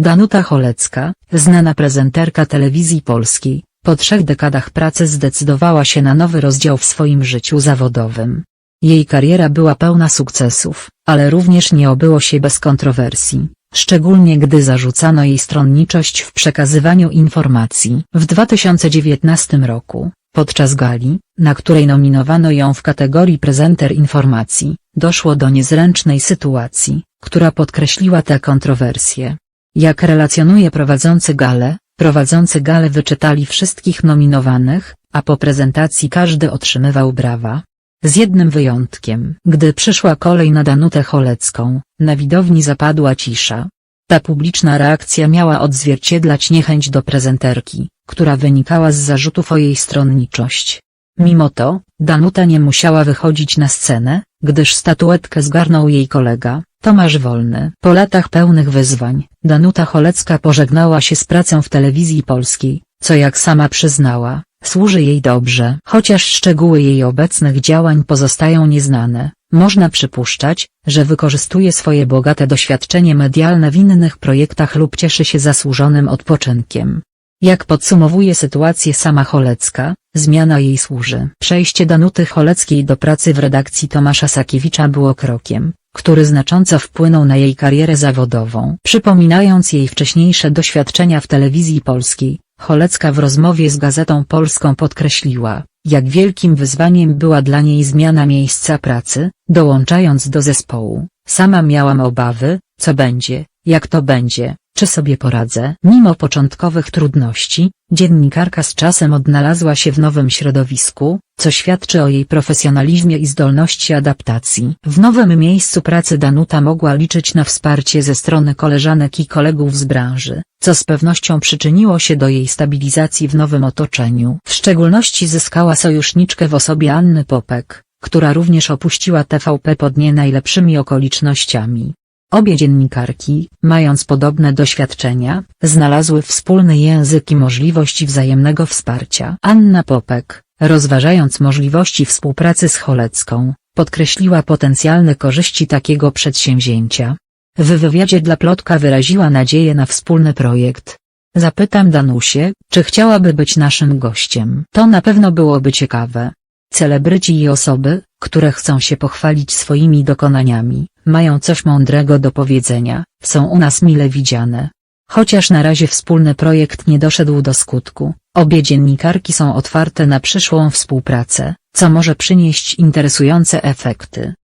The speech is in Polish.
Danuta Cholecka, znana prezenterka telewizji polskiej, po trzech dekadach pracy zdecydowała się na nowy rozdział w swoim życiu zawodowym. Jej kariera była pełna sukcesów, ale również nie obyło się bez kontrowersji, szczególnie gdy zarzucano jej stronniczość w przekazywaniu informacji. W 2019 roku, podczas gali, na której nominowano ją w kategorii prezenter informacji, doszło do niezręcznej sytuacji, która podkreśliła te kontrowersje. Jak relacjonuje prowadzący galę, prowadzący galę wyczytali wszystkich nominowanych, a po prezentacji każdy otrzymywał brawa. Z jednym wyjątkiem. Gdy przyszła kolej na Danutę Cholecką, na widowni zapadła cisza. Ta publiczna reakcja miała odzwierciedlać niechęć do prezenterki, która wynikała z zarzutów o jej stronniczość. Mimo to, Danuta nie musiała wychodzić na scenę, gdyż statuetkę zgarnął jej kolega, Tomasz Wolny. Po latach pełnych wyzwań, Danuta Cholecka pożegnała się z pracą w telewizji polskiej, co jak sama przyznała, służy jej dobrze. Chociaż szczegóły jej obecnych działań pozostają nieznane, można przypuszczać, że wykorzystuje swoje bogate doświadczenie medialne w innych projektach lub cieszy się zasłużonym odpoczynkiem. Jak podsumowuje sytuację sama Cholecka, zmiana jej służy. Przejście Danuty Choleckiej do pracy w redakcji Tomasza Sakiewicza było krokiem, który znacząco wpłynął na jej karierę zawodową. Przypominając jej wcześniejsze doświadczenia w telewizji polskiej, Cholecka w rozmowie z Gazetą Polską podkreśliła, jak wielkim wyzwaniem była dla niej zmiana miejsca pracy, dołączając do zespołu. Sama miałam obawy, co będzie, jak to będzie, czy sobie poradzę. Mimo początkowych trudności, dziennikarka z czasem odnalazła się w nowym środowisku, co świadczy o jej profesjonalizmie i zdolności adaptacji. W nowym miejscu pracy Danuta mogła liczyć na wsparcie ze strony koleżanek i kolegów z branży, co z pewnością przyczyniło się do jej stabilizacji w nowym otoczeniu. W szczególności zyskała sojuszniczkę w osobie Anny Popek, która również opuściła TVP pod nie najlepszymi okolicznościami. Obie dziennikarki, mając podobne doświadczenia, znalazły wspólny język i możliwości wzajemnego wsparcia. Anna Popek, rozważając możliwości współpracy z Cholecką, podkreśliła potencjalne korzyści takiego przedsięwzięcia. W wywiadzie dla Plotka wyraziła nadzieję na wspólny projekt. Zapytam Danusię, czy chciałaby być naszym gościem. To na pewno byłoby ciekawe. Celebryci i osoby, które chcą się pochwalić swoimi dokonaniami, mają coś mądrego do powiedzenia, są u nas mile widziane. Chociaż na razie wspólny projekt nie doszedł do skutku, obie dziennikarki są otwarte na przyszłą współpracę, co może przynieść interesujące efekty.